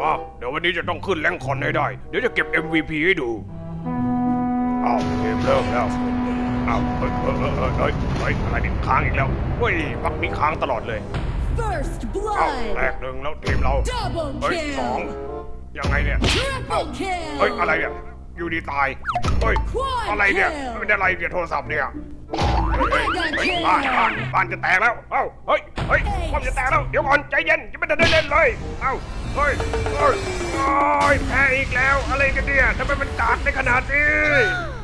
มาเดี๋ยววันนี้จะต้องขึ้นแรงคอนให้ได้ เดี๋ยวจะเก็บ MVP ให้ดูอ้าวเกมเริ่มแล้วอ้าวเฮ้ยเฮ้ยเฮ้ยเฮ้ยเฮ้ยเฮ้ยอะไรเนี่ยค้างอีกแล้วเฮ้ยพักนี้ค้างตลอดเลย First อ้าวแต blood. กหนึ่งแล้วทีมเรา Double เฮ้ยสอง kill. ยังไงเนี่ย Triple kill. เฮ้ยอะไรเนี่ยอยู่ดีตาย เฮ้ย Quad อะไรเนี่ย kill เป็นอะไรเนี่ยโทรศัพท์เนี่ยเฮ้ยเฮ้ย Mega เฮ้ย kill บ้านบ้านบ้านจะแตกแล้ว เอ้า เฮ้ย เฮ้ย Ace ความจะแตกแล้ว เดี๋ยวก่อนใจเย็นจะไม่ทันได้เล่นเลย เอ้า เฮ้ยเฮ้ยโอ้ยแพ้อีกแล้วอะไรกันเนี่ยทำไมมันกากในขนาดนี้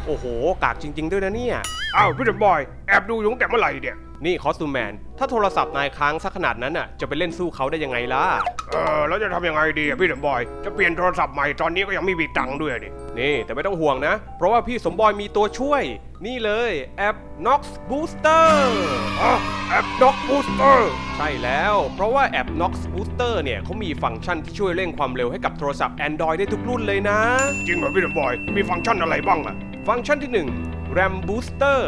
โอ้โห กากจริง ๆ ด้วยนะเนี่ยเอ้าพี่สมบอย แอบดูอยู่ตั้งแต่เมื่อไหร่เนี่ย นี่คอสตูมแมน ถ้าโทรศัพท์นายค้างสักขนาดนั้นอะ จะไปเล่นสู้เขาได้ยังไงล่ะ เออแล้วจะทำยังไงดีอะพี่สมบอย จะเปลี่ยนโทรศัพท์ใหม่ตอนนี้ก็ยังไม่มีตังค์ด้วยดิ นี่แต่ไม่ต้องห่วงนะ เพราะว่าพี่สมบอยมีตัวช่วย นี่เลยแอป Nox Booster อ๋อแอปด็อกบูสเตอร์ ใช่แล้ว เพราะว่าแอป Nox Booster เนี่ยเขามีฟังก์ชันที่ช่วยเร่งความเร็วให้กับโทรศัพท์ Android ได้ทุกรุ่นเลยนะ จริงเหรอพี่สมบอย มีฟังก์ชันอะไรบ้างอะฟังก์ชันที่ 1 RAM Booster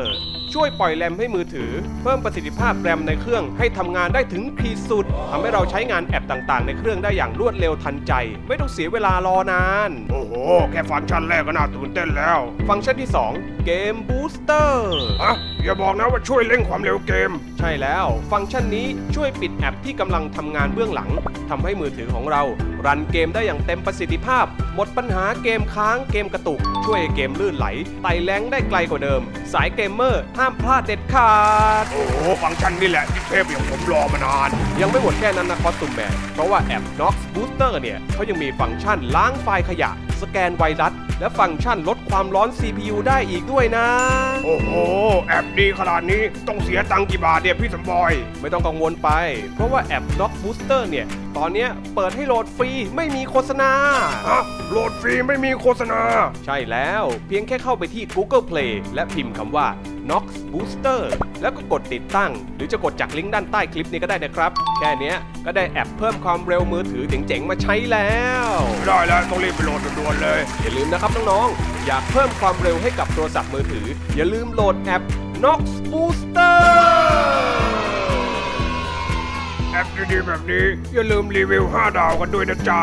ช่วยปล่อยแรมให้มือถือ เพิ่มประสิทธิภาพแรมในเครื่องให้ทำงานได้ถึงขีดสุดทำให้เราใช้งานแอปต่างๆ ในเครื่องได้อย่างรวดเร็วทันใจ ไม่ต้องเสียเวลารอนาน โอ้โห แค่ฟังก์ชันแรกก็น่าตื่นเต้นแล้ว ฟังก์ชันที่ 2 เกม Booster ฮะอย่าบอกนะว่าช่วยเร่งความเร็วเกม ใช่แล้ว ฟังก์ชันนี้ช่วยปิดแอปที่กำลังทำงานเบื้องหลังทำให้มือถือของเรา รันเกมได้อย่างเต็มประสิทธิภาพ หมดปัญหาเกมค้างเกมกระตุก ช่วยให้เกมลื่นไหลไต่แรงได้ไกลกว่าเดิม สายเกมเมอร์ห้ามพลาดเด็ดขาด โอ้โหฟังก์ชันนี่แหละที่เทพอย่างผมรอมานาน ยังไม่หมดแค่นั้นนะคอสตูมแมน เพราะว่าแอป Nox Booster เนี่ยเขายังมีฟังก์ชันล้างไฟล์ขยะ สแกนไวรัส และฟังก์ชันลดความร้อน CPU ได้อีกด้วยนะ โอ้โห แอปดีขนาดนี้ต้องเสียตังค์กี่บาทเนี่ยพี่สมบอย ไม่ต้องกังวลไป เพราะว่าแอป Nox Booster เนี่ย ตอนเนี้ยเปิดให้โหลดฟรีไม่มีโฆษณาฮะโหลดฟรีไม่มีโฆษณา ใช่แล้วเพียงแค่เข้าไปที่ Google Play และพิมพ์คำว่า Nox Booster แล้วก็กดติดตั้ง หรือจะกดจากลิงก์ด้านใต้คลิปนี้ก็ได้นะครับ แค่เนี้ยก็ได้แอปเพิ่มความเร็วมือถือเจ๋งๆ มาใช้แล้ว ได้แล้วต้องรีบไปโหลดด่วนๆเลย อย่าลืมนะครับน้องๆ อยากเพิ่มความเร็วให้กับโทรศัพท์มือถือ อย่าลืมโหลดแอป Nox Booster แอปดีๆแบบนี้ อย่าลืมรีวิว 5 ดาวกันด้วยนะจ๊ะ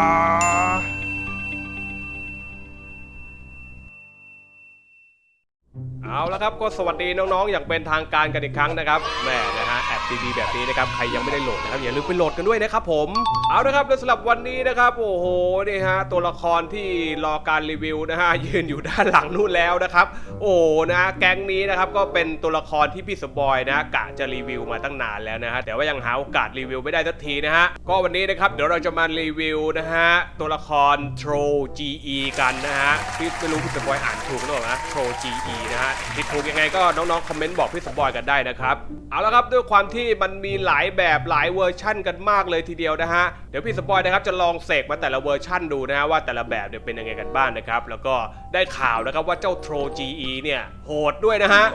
เอาละครับก็สวัสดีน้องๆ อย่างเป็นทางการกันอีกครั้งนะครับแหม่นะฮะแอปดีๆแบบนี้นะครับใครยังไม่ได้โหลดนะครับอย่าลืมไปโหลดกันด้วยนะครับผมเอาละครับและสำหรับวันนี้นะครับโอ้โหนี่ฮะตัวละครที่รอการรีวิวนะฮะยืนอยู่ด้านหลังนู่นแล้วนะครับ โอ้นะแก๊งนี้นะครับก็เป็นตัวละครที่พี่สบอยนะกะจะรีวิวมาตั้งนานแล้วนะฮะแต่ว่ายังหาโอกาสรีวิวไม่ได้สักทีนะฮะก็วันนี้นะครับเดี๋ยวเราจะมารีวิวนะฮะตัวละคร Troll GE กันนะฮะพี่ไม่รู้พี่สบอยอ่านถูกหรือเปล่านะ Troll GE นะฮะผิดถูกยังไงก็น้องๆ คอมเมนต์บอกพี่สบอยกันได้นะครับ เอาละครับด้วยความที่มันมีหลายแบบหลายเวอร์ชั่นกันมากเลยทีเดียวนะฮะ เดี๋ยวพี่สปอยนะครับจะลองเสกมาแต่ละเวอร์ชั่นดูนะฮะว่าแต่ละแบบเนี่ยเป็นยังไงกันบ้างนะครับ แล้วก็ได้ข่าวนะครับว่าเจ้า Troll GE เนี่ยโหดด้วยนะฮะ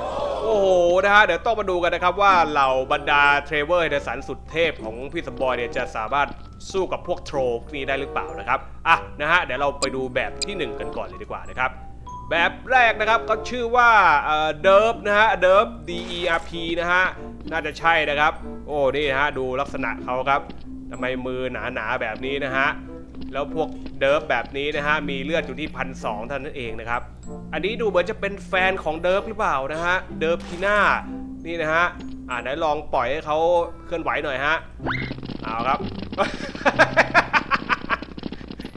โอ้โหนะฮะเดี๋ยวต้องมาดูกันนะครับว่าเหล่าบรรดาเทรเวอร์เดสันสุดเทพของพี่สปอยเนี่ยจะสามารถสู้กับพวกโทรนี้ได้หรือเปล่านะครับ อะนะฮะเดี๋ยวเราไปดูแบบที่หนึ่งกันก่อนเลยดีกว่านะครับ แบบแรกนะครับก็ชื่อว่าเดิร์ฟนะฮะเดิร์ฟ D E R P นะฮะ น่าจะใช่นะครับ โอ้นี่นะฮะดูลักษณะเขาครับทำไมมือหนาๆแบบนี้นะฮะ แล้วพวกเดิร์ฟแบบนี้นะฮะ มีเลือดอยู่ที่พันสองเท่านั้นเองนะครับ อันนี้ดูเหมือนจะเป็นแฟนของเดิร์ฟหรือเปล่านะฮะ เดิร์ฟพีน่านี่นะฮะ อ่าไหนลองปล่อยให้เขาเคลื่อนไหวหน่อยฮะ เอาครับ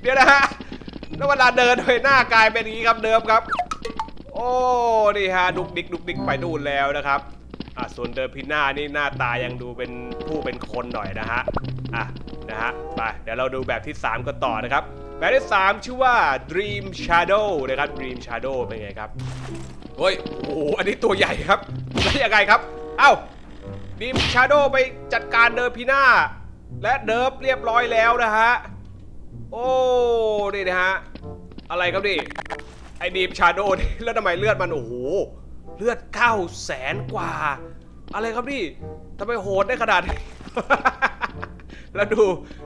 เดี๋ยวนะฮะ แล้วเวลาเดินไปหน้ากลายเป็นอย่างนี้ครับเดิมครับ โอ้นี่ฮะดุกดิกดุกดิกไปดูนแล้วนะครับอะส่วนเดิมพิน่านี่หน้าตายังดูเป็นผู้เป็นคนหน่อยนะฮะอะนะฮะไปเดี๋ยวเราดูแบบที่ 3 กันต่อนะครับ แบบที่ 3 ชื่อว่า Dream Shadow นะครับ Dream Shadow เป็นไงครับเฮ้ยโอ้โหอันนี้ตัวใหญ่ครับแล้วยังไงครับ เอ้า Dream Shadow ไปจัดการเดิมพิน่าและเดิมเรียบร้อยแล้วนะฮะ โอ้นี่นะฮะ อะไรครับดิไอ้ดีมชาโดนี่แล้วทำไมเลือดมัน โอ้โห เลือด9 0 0แสนกว่า อะไรครับดิทำไมโหดได้ขนาดนี้ แล้วดู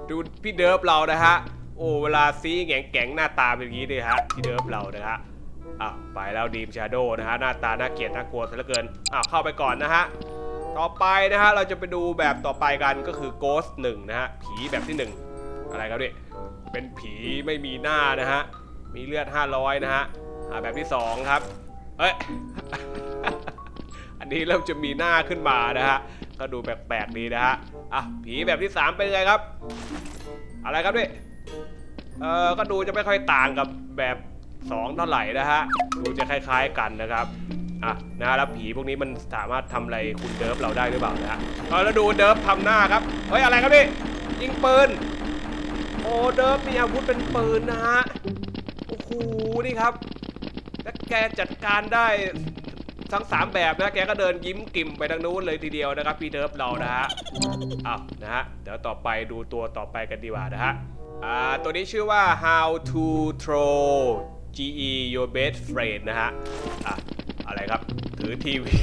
ดูพี่เดิร์ฟเรานะฮะ โอ้เวลาซีแงงแก๊งหน้าตาเป็นอย่างนี้เลยฮะพี่เดิร์ฟเรานะฮะอ้าวไปแล้วดีมชาโดนะฮะหน้าตาน่าเกลียดน่ากลัวซะเหลือเกินอ้าวเข้าไปก่อนนะฮะต่อไปนะฮะเราจะไปดูแบบต่อไปกันก็คือ Ghost 1นะฮะผีแบบที่1อะไรครับเนี่ย เป็นผีไม่มีหน้านะฮะ มีเลือด 500 นะฮะอ่าแบบที่ 2 ครับ เอ้ย อันนี้เริ่มจะมีหน้าขึ้นมานะฮะ ก็ดูแปลกๆดีนะฮะ อะ ผีแบบที่ 3 เป็นไงครับ อะไรครับเนี่ยเออก็ดูจะไม่ค่อยต่างกับแบบ2เท่าไหร่นะฮะ ดูจะคล้าย ๆกันนะครับอะนะแล้วผีพวกนี้มันสามารถทำอะไรคุณเดิร์ฟเราได้หรือเปล่านะฮะเออแล้วดูเดิร์ฟทำหน้าครับ เฮ้ยอะไรครับนี่ยิงปืน เดิร์ฟมีอาวุธเป็นปืนนะฮะ โอ้โห นี่ครับ แล้วแกจัดการได้ทั้งสามแบบนะ แกก็เดินยิ้มกลิ่มไปทางนู้นเลยทีเดียวนะครับ พี่เดิร์ฟเรานะฮะอ้าวนะฮะ เดี๋ยวต่อไปดูตัวต่อไปกันดีกว่านะฮะ อ่า ตัวนี้ชื่อว่า how to throw GE your best friend นะฮะ อะ อะไรครับ ถือทีวี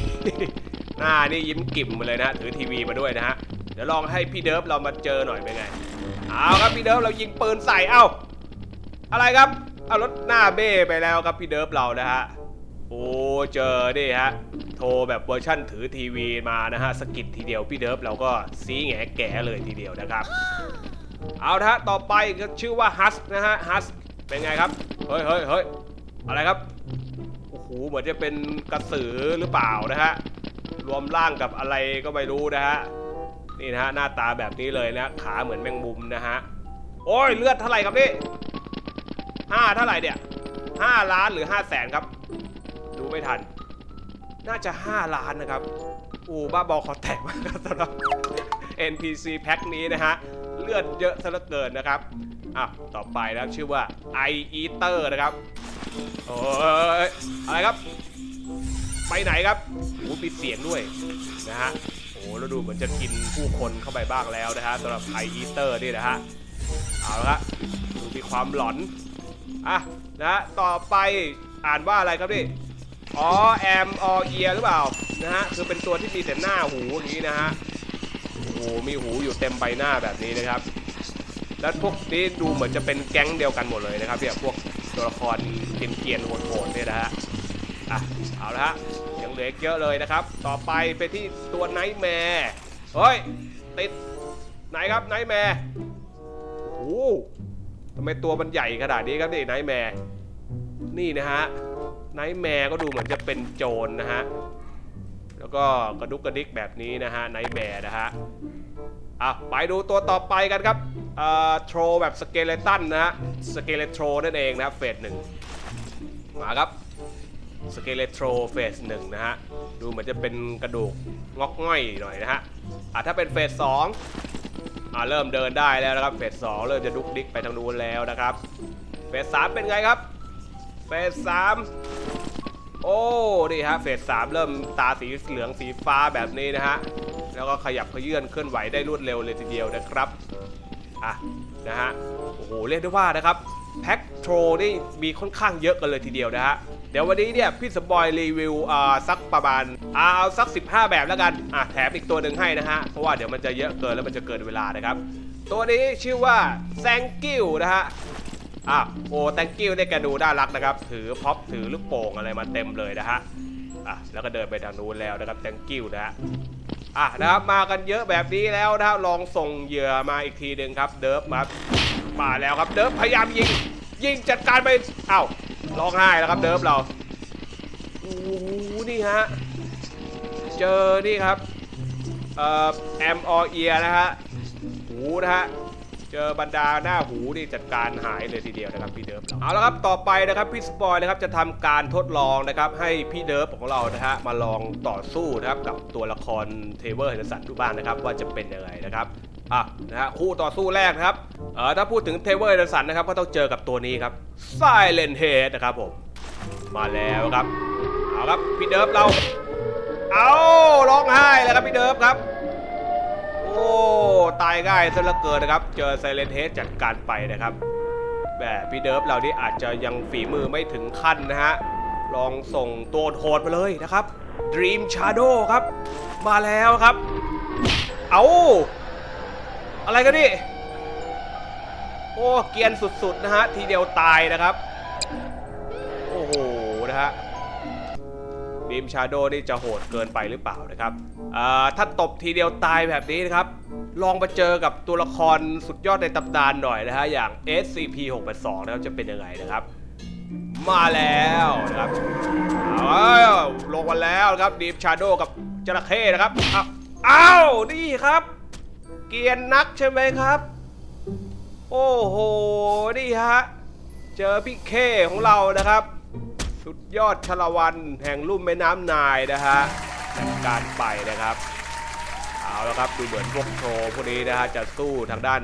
หน้านี่ยิ้มกลิ่มมาเลยนะ ถือทีวีมาด้วยนะฮะ เดี๋ยวลองให้พี่เดิร์ฟเรามาเจอหน่อยเป็นไง เอาครับพี่เดิฟเรายิงปืนใส่เอ้าอะไรครับเอารถหน้าเบ้ไปแล้วครับพี่เดิฟเรานะฮะโอ้เจอดิฮะโทรแบบเวอร์ชั่นถือทีวีมานะฮะสกิดทีเดียวพี่เดิฟเราก็ซีแงแก่เลยทีเดียวนะครับ เอาละฮะต่อไปก็ชื่อว่าฮัสนะฮะฮัสเป็นไงครับเฮ้ยเฮ้ยเฮ้ยอะไรครับโอ้โหเหมือนจะเป็นกระสือหรือเปล่านะฮะรวมร่างกับอะไรก็ไม่รู้นะฮะ นี่นะฮะหน้าตาแบบนี้เลยนะขาเหมือนแมงมุมนะฮะโอ้ยเลือดเท่าไหร่ครับนี่ห้าเท่าไหร่เนี่ยห้าล้านหรือห้าแสนครับ ดูไม่ทัน น่าจะ5ล้านนะครับอูบ้าบอขอแตกมากครับสำหรับ NPC แพ็คนี้นะฮะเลือดเยอะซะเหลือเกินนะครับอะต่อไปนะครับชื่อว่า I Eater นะครับโอ้ยอะไรครับ ไปไหนครับโอ้มีเสียงด้วยนะฮะ แล้วดูเหมือนจะกินผู้คนเข้าไปบ้างแล้วนะฮะสำหรับ I Eater นี่นะฮะเอาละครับดูมีความหลอนอะนะต่อไปอ่านว่าอะไรครับนี่อ๋อแอมออเอียหรือเปล่านะฮะคือเป็นตัวที่มีแต่หน้าหูอย่างนี้นะฮะโอ้โหมีหูอยู่เต็มใบหน้าแบบนี้นะครับ แล้วพวกนี้ดูเหมือนจะเป็นแก๊งเดียวกันหมดเลยนะครับเนี่ยพวกตัวละครเกียนเกียนโหดๆเนี่ยนะฮะอะเอาละฮะ ลืออีกเยอะเลยนะครับ ต่อไปไปที่ตัวไนท์แมร์เฮ้ย ติดไหนครับไนท์แมร์โอ้ทำไมตัวมันใหญ่ขนาดนี้ครับนี่ไนท์แมร์นี่นะฮะไนท์แมร์ก็ดูเหมือนจะเป็นโจรนะฮะแล้วก็กระดุกกระดิกแบบนี้นะฮะไนท์แมร์นะฮะอะไปดูตัวต่อไปกันครับเอ่อโทรแบบสเกเลตันนะฮะสเกเลโทรนั่นเองนะครับเฟสหนึ่งมาครับ สเกเลโทรเฟสหนึ่งนะฮะ ดูเหมือนจะเป็นกระดูกงอกง่อยหน่อยนะฮะอะถ้าเป็นเฟสสองอะเริ่มเดินได้แล้วนะครับ เฟสสองเริ่มจะดุกดิกไปทางนู้นแล้วนะครับ เฟสสามเป็นไงครับ เฟสสามโอ้นี่ฮะเฟสสามเริ่มตาสีเหลืองสีฟ้าแบบนี้นะฮะ แล้วก็ขยับเขยื่อนเคลื่อนไหวได้รวดเร็วเลยทีเดียวนะครับอะนะฮะโอ้โหเรียกได้ว่านะครับแพ็คโทรนี่มีค่อนข้างเยอะกันเลยทีเดียวนะฮะ เดี๋ยววันนี้เนี่ยพี่สปอยรีวิวอ่าสักประมาณอ่าเอาสัก 15 แบบแล้วกันอะแถมอีกตัวหนึ่งให้นะฮะเพราะว่าเดี๋ยวมันจะเยอะเกินแล้วมันจะเกินเวลานะครับ ตัวนี้ชื่อว่า Thank you นะฮะอะโอ้ thank you ได้แกดูน่ารักนะครับ ถือพ็อปถือลูกโป่งอะไรมาเต็มเลยนะฮะอะแล้วก็เดินไปทางนู้นแล้วนะครับ thank you นะฮะอะนะครับมากันเยอะแบบนี้แล้วนะฮะลองส่งเหยื่อมาอีกทีหนึ่งครับเดิฟมามาแล้วครับเดิฟพยายามยิงยิงจัดการไปเอ้า ร้องไห้แล้วครับเดิร์ฟเราโอ้โหนี่ฮะ เจอนี่ครับเอ่อแอมอเอียนะฮะ หูนะฮะ เจอบรรดาหน้าหูนี่จัดการหายเลยทีเดียวนะครับพี่เดิร์ฟเราเอาละครับต่อไปนะครับพี่สปอยนะครับจะทำการทดลองนะครับให้พี่เดิร์ฟของเรานะฮะมาลองต่อสู้นะครับกับตัวละครเทเวอร์เฮนสันดูบ้างนะครับว่าจะเป็นยังไงนะครับ นะฮะคู่ต่อสู้แรกนะครับเออถ้าพูดถึงเทเวอร์เฮนสันนะครับก็ต้องเจอกับตัวนี้ครับไซเลนเฮดนะครับผม มาแล้วครับ เอาครับพี่เดิร์ฟเรา เอาร้องไห้แล้วครับพี่เดิร์ฟครับ โอ้ตายง่ายซะเหลือเกินนะครับ เจอไซเลนเฮดจัดการไปนะครับแบบพี่เดิร์ฟเรานี่อาจจะยังฝีมือไม่ถึงขั้นนะฮะลองส่งตัวโหดมาเลยนะครับ Dream Shadow ครับ มาแล้วครับ เอา อะไรกันนี่ โอ้ เกียนสุดๆนะฮะ ทีเดียวตายนะครับ โอ้โห นะฮะบีมชาโดนี่จะโหดเกินไปหรือเปล่านะครับอ่าถ้าตบทีเดียวตายแบบนี้นะครับ ลองมาเจอกับตัวละครสุดยอดในตำนานหน่อยนะฮะ อย่าง SCP-682 นะครับ จะเป็นยังไงนะครับ มาแล้วนะครับลงมาแล้วครับดีฟชาโดกับจระเข้นะครับอ้าวนี่ครับ เกียนนักใช่ไหมครับ โอ้โห นี่ฮะ เจอพี่เคของเรานะครับ สุดยอดชลวันแห่งลุ่มแม่น้ำนายนะฮะการไปนะครับ เอาละครับดูเหมือนพวกโทรพวกนี้นะฮะ จะสู้ทางด้าน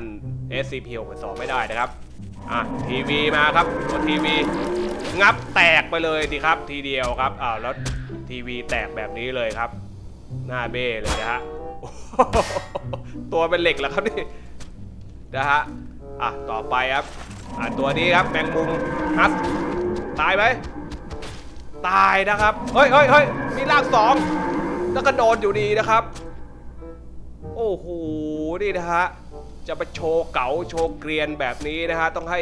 scp-62 ไม่ได้นะครับ อะ ทีวีมาครับตัวทีวี งับแตกไปเลยดีครับ ทีเดียวครับอ้าวแล้วทีวีแตกแบบนี้เลยครับ หน้าเบ้เลยนะฮะ ตัวเป็นเหล็กแล้วครับนี่นะฮะอะต่อไปครับอะตัวนี้ครับแมงมุมฮัสตายไหมตายนะครับเฮ้ยเฮ้ยเฮ้ยมีร่างสองแล้วก็โดนอยู่ดีนะครับ โอ้โหนี่นะฮะจะไปโชว์เก๋าโชว์เกรียนแบบนี้นะฮะต้องให้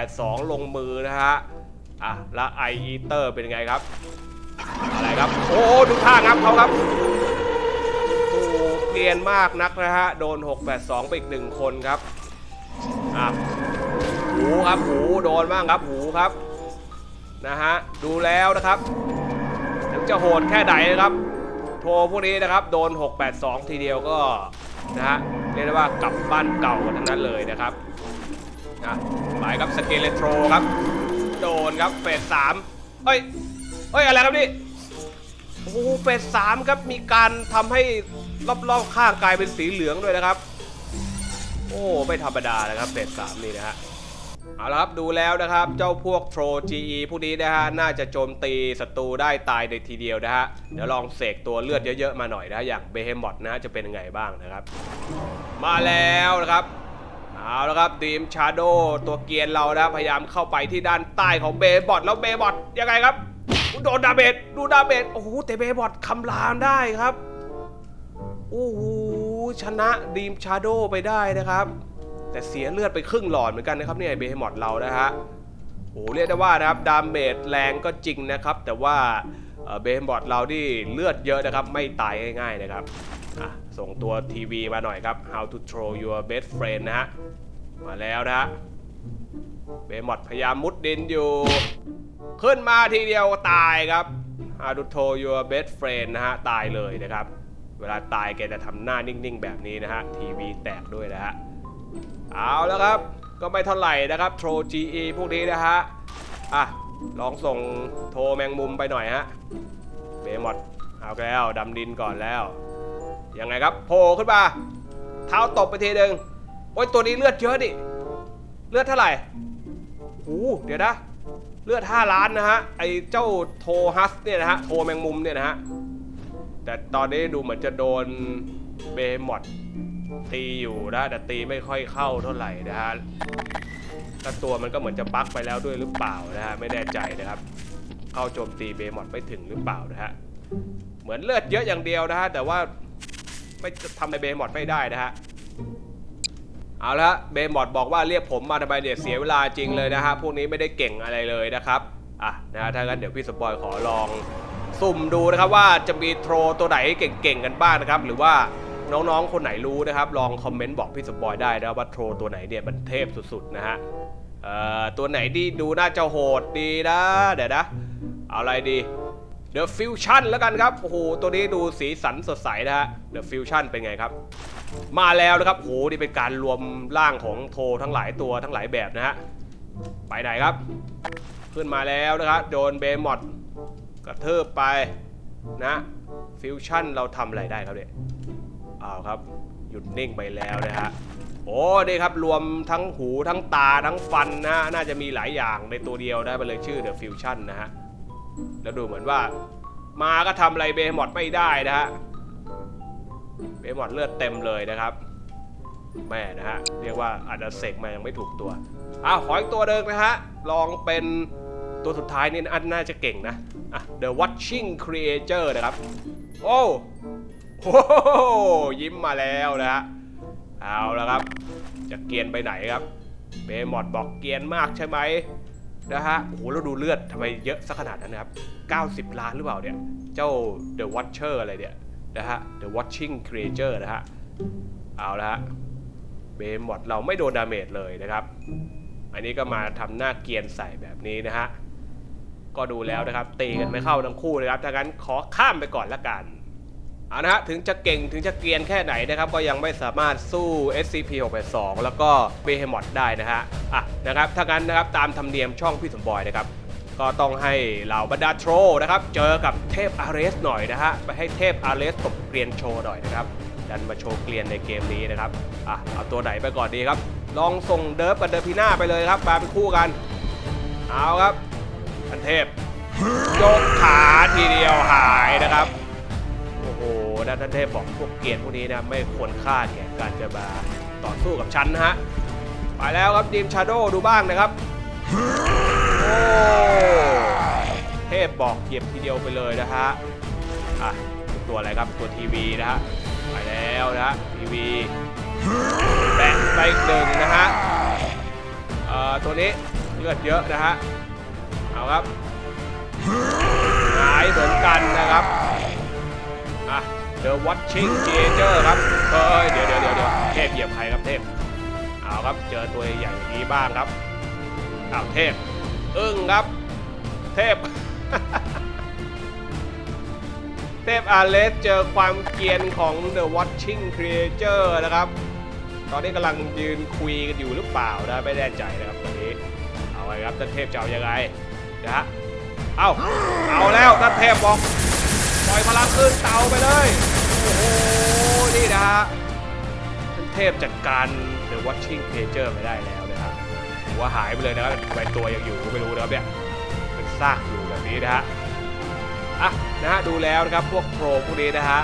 682 ลงมือนะฮะอะแล้วไออีเตอร์เป็นไงครับ อะไรครับ โอ้ดูท่างับเขาครับ เกรียนมากนักนะฮะ โดน 682 ไปอีกหนึ่งคนครับอะหูครับหูโดนบ้างครับหูครับนะฮะดูแล้วนะครับถึงจะโหดแค่ไหนนะครับ โทรพวกนี้นะครับ โดน 682 ทีเดียวก็นะฮะเรียกได้ว่ากลับบ้านเก่าทั้งนั้นเลยนะครับอะไปครับสเกเลโทรครับ โดนครับเฟสสามเฮ้ยเฮ้ยอะไรครับนี่ โอ้โหเฟสสามครับมีการทำให้รอบๆข้างกลายเป็นสีเหลืองด้วยนะครับ โอ้ไม่ธรรมดานะครับเฟสสามนี่นะฮะเอาละครับดูแล้วนะครับเจ้าพวกโทร GE พวกนี้นะฮะน่าจะโจมตีศัตรูได้ตายในทีเดียวนะฮะเดี๋ยวลองเสกตัวเลือดเยอะๆมาหน่อยนะอย่างเบเฮมอดนะฮะจะเป็นยังไงบ้างนะครับ มาแล้วนะครับเอาละครับดีมชาโดตัวเกียนเรานะพยายามเข้าไปที่ด้านใต้ของเบย์บอทแล้วเบย์บอทยังไงครับ โดนดาเมจดูดาเมจโอ้โหแต่เบบอทคำรามได้ครับโอ้โหชนะดีมชาโดไปได้นะครับ แต่เสียเลือดไปครึ่งหลอดเหมือนกันนะครับเนี่ยเบย์มอทเรานะฮะโอ้โหเรียกได้ว่านะครับดาเมจแรงก็จริงนะครับ แต่ว่าเบย์มอทเรานี่เลือดเยอะนะครับ ไม่ตายง่ายๆนะครับส่งตัวทีวีมาหน่อยครับ How to throw your best friend นะฮะมาแล้วนะฮะเบมอดพยายามมุดดินอยู่ ขึ้นมาทีเดียวตายครับ How to throw your best friend นะฮะ ตายเลยนะครับ เวลาตายแกจะทำหน้านิ่งๆ แบบนี้นะฮะ ทีวีแตกด้วยนะฮะ เอาแล้วครับ ก็ไม่เท่าไหร่นะครับโทร GE พวกนี้นะฮะ อะ ลองส่งโทรแมงมุมไปหน่อยฮะ เบมอดเอาแล้วดำดินก่อนแล้ว ยังไงครับโผล่ขึ้นมา เท้าตบไปทีหนึ่งโอ้ยตัวนี้เลือดเยอะดิ เลือดเท่าไหร่โอ้เดี๋ยวนะ เลือด5ล้านนะฮะ ไอเจ้าโทฮัสเนี่ยนะฮะ โทแมงมุมเนี่ยนะฮะ แต่ตอนนี้ดูเหมือนจะโดนเบมอดตีอยู่นะ แต่ตีไม่ค่อยเข้าเท่าไหร่นะฮะแล้วตัวมันก็เหมือนจะบั๊กไปแล้วด้วยหรือเปล่านะฮะ ไม่แน่ใจนะครับ เข้าโจมตีเบมอดไม่ถึงหรือเปล่านะฮะ เหมือนเลือดเยอะอย่างเดียวนะฮะ แต่ว่าไม่ทำในเบมอดไม่ได้นะฮะ เอาละเบมอดบอกว่าเรียกผมมาทำไมเนี่ยเสียเวลาจริงเลยนะฮะพวกนี้ไม่ได้เก่งอะไรเลยนะครับอะนะฮะถ้างั้นเดี๋ยวพี่สปอยขอลองสุ่มดูนะครับว่าจะมีโทรตัวไหนเก่งๆกันบ้างนะครับ หรือว่าน้องๆ คนไหนรู้นะครับ ลองคอมเมนต์บอกพี่สปอยได้นะว่าโทรตัวไหนเนี่ยมันเทพสุดๆนะฮะเอ่อตัวไหนที่ดูน่าจะโหดดีนะเดี๋ยวนะ เอาอะไรดี The Fusion แล้วกันครับ โอ้โห ตัวนี้ดูสีสันสดใสนะฮะ The Fusion เป็นไงครับ มาแล้วนะครับโหนี่เป็นการรวมร่างของโททั้งหลายตัวทั้งหลายแบบนะฮะ ไปไหนครับ ขึ้นมาแล้วนะครับ โดนเบมอดกระเทิบไปนะ ฟิวชั่นเราทำอะไรได้ครับเนี่ยอ้าวครับ หยุดนิ่งไปแล้วนะฮะ โอ้นี่ครับรวมทั้งหูทั้งตาทั้งฟันนะฮะน่าจะมีหลายอย่างในตัวเดียวนะมันเลยชื่อ The Fusion นะฮะ แล้วดูเหมือนว่า มาก็ทำอะไรเบมอดไม่ได้นะฮะเบมอดเลือดเต็มเลยนะครับแม่นะฮะเรียกว่าอาจจะเสกมายังไม่ถูกตัวอ้าวขออีกตัวเดิมนะฮะลองเป็นตัวสุดท้ายนี่อันน่าจะเก่งนะอะ The Watching Creator นะครับ โอ้โหยิ้มมาแล้วนะฮะเอาละครับ จะเกียนไปไหนครับเบมอดบอกเกียนมากใช่ไหม นะฮะ โอ้โหแล้วดูเลือดทำไมเยอะสักขนาดนั้นนะครับ 90 ล้านหรือเปล่าเนี่ย เจ้า The Watcher อะไรเนี่ย นะฮะ The Watching Creature นะฮะ เอาละฮะ เบมอดเราไม่โดนดาเมจเลยนะครับ อันนี้ก็มาทำหน้าเกียนใส่แบบนี้นะฮะ ก็ดูแล้วนะครับตีกันไม่เข้าทั้งคู่นะครับถ้างั้นขอข้ามไปก่อนละกัน เอานะฮะถึงจะเก่งถึงจะเกรียนแค่ไหนนะครับ ก็ยังไม่สามารถสู้ SCP-682 แล้วก็ Behemoth ได้นะฮะอะนะครับถ้างั้นนะครับตามธรรมเนียมช่องพี่สมบอยนะครับ ก็ต้องให้เหล่าบรรดาโทรนะครับ เจอกับเทพอาร์เรสหน่อยนะฮะไปให้เทพอาร์เรสตบเกรียนโชว์หน่อยนะครับดันมาโชว์เกรียนในเกมนี้นะครับอะเอาตัวไหนไปก่อนดีครับ ลองส่งเดิร์ฟกับเดอร์พีน่าไปเลยครับมาเป็นคู่กัน เอาครับทันเทพยกขาทีเดียวหายนะครับ อ้โหนท่านเทพบอกพวกเกียรติพวกนี้นะไม่ควรค่าแก่การจะมาต่อสู้กับฉันนะฮะไปแล้วครับดีมชาโดดูบ้างนะครับโอ้เทพบอกเหยียบทีเดียวไปเลยนะฮะอะตัวอะไรครับตัวทีวีนะฮะไปแล้วนะฮะทีวีแบะไปหนึ่งนะฮะเอ่อตัวนี้เลือดเยอะนะฮะเอาครับหายเหมือนกันนะครับอะ The Watching Creature ครับเฮ้ยเดี๋ยวเดี๋ยวเดี๋ยวเดี๋ยวเทพเหยียบใครครับเทพเอาครับเจอตัวใหญ่อย่างนี้บ้างครับอ้าวเทพอึ้งครับ เทพ เทพอาเลสเจอความเกรียนของ The Watching Creature นะครับ ตอนนี้กำลังยืนคุยกันอยู่หรือเปล่านะไม่แน่ใจนะครับตอนนี้เอาไงครับท่านเทพจะเอายังไงนะฮะเอาเอาแล้วท่านเทพบอกปล่อยพลังขึ้นเตาไปเลย โอ้โห นี่นะฮะท่านเทพจัดการ The Watching Creature ไปได้แล้วนะครับถือว่าหายไปเลยนะครับใบตัวยังอยู่ก็ไม่รู้นะครับเนี่ยเป็นซากอยู่แบบนี้นะฮะอะนะฮะดูแล้วนะครับพวกโปรพวกนี้นะฮะ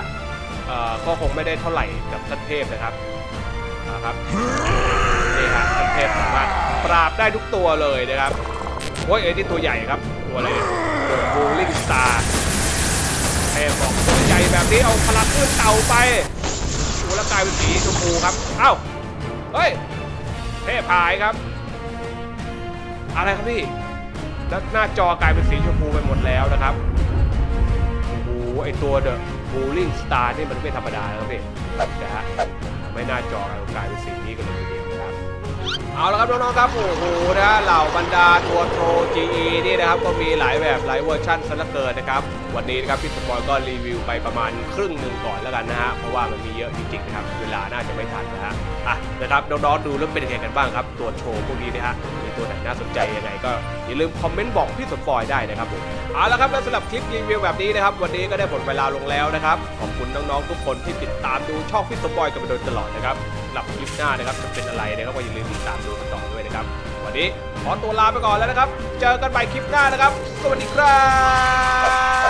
เอ่อก็คงไม่ได้เท่าไหร่กับท่านเทพนะครับนะครับนี่ฮะท่านเทพสามารถปราบได้ทุกตัวเลยนะครับโอ้ยไอ้นี่ตัวใหญ่ครับตัวอะไรโบลิ่งสตาร์ เทพบอกตัวใหญ่แบบนี้เอาพลังขึ้นเต่าไปดูแล้วกลายเป็นสีชมพูครับ เอ้า เฮ้ย เทพหายครับ อะไรครับพี่ แล้วหน้าจอกลายเป็นสีชมพูไปหมดแล้วนะครับโอ้โหไอตัวเดอะบูลิงสตาร์นี่มันไม่ธรรมดาแล้วครับพี่นะฮะไม่น่าจอกลายเป็นสีนี้กันเลยทีเดียว เอาละครับน้องๆครับโอ้โหนะเหล่าบรรดาตัวโทร GE นี่นะครับก็มีหลายแบบหลายเวอร์ชันซะเหลือเกินนะครับวันนี้นะครับพี่สปอยก็รีวิวไปประมาณครึ่งหนึ่งก่อนแล้วกันนะฮะเพราะว่ามันมีเยอะจริงๆนะครับเวลาน่าจะไม่ทันนะฮะอะนะครับน้องๆดูแล้วเป็นยังไงกันบ้างครับตัวโชว์พวกนี้นะฮะมีตัวไหนน่าสนใจยังไงก็อย่าลืมคอมเมนต์บอกพี่สปอยได้นะครับผมเอาละครับแล้วสำหรับคลิปรีวิวแบบนี้นะครับวันนี้ก็ได้หมดเวลาลงแล้วนะครับขอบคุณน้องๆทุกคนที่ติดตามดูช่องพี่สปอยกันมาโดยตลอดนะครับำหรับคลิปหน้านะครับจะเป็นอะไรนะครับก็อย่าลืมติดตามดูกันต่อด้วยนะครับ วันนี้ขอตัวลาไปก่อนแล้วนะครับ เจอกันใหม่คลิปหน้านะครับ สวัสดีครับ